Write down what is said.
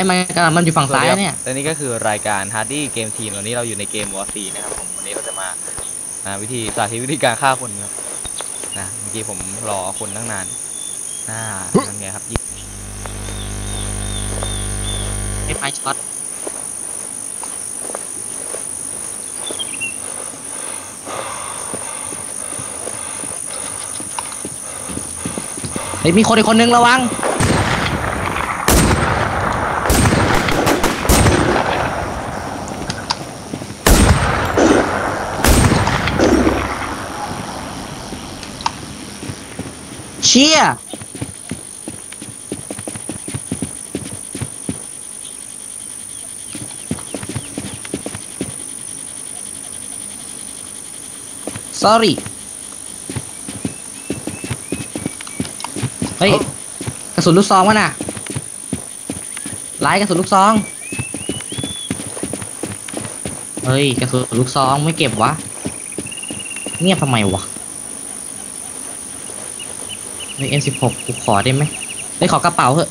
มันกำลังมันอยู่ฝั่งซ้ายนะเนี่ย และนี่ก็คือรายการ Hardy Game Team ตอนนี้เราอยู่ในเกม War 4นะครับผม วันนี้เราจะมาอ่าวิธีสาธิตวิธีการฆ่าคนครับนะเมื่อกี้ผมรอคนตั้งนานน่าทำไงครับยิงไม่ไฟช็อตเฮ้ยมีคนอีกคนนึงระวัง เชี่ย sorry เฮ้ย กระสุนลูกซองวะน่ะไล่กระสุนลูกซอง เฮ้ย กระสุนลูกซองไม่เก็บวะ เงียบทำไมวะ ใน M16 กูขอได้ไหมไปขอกระเป๋าเถอะ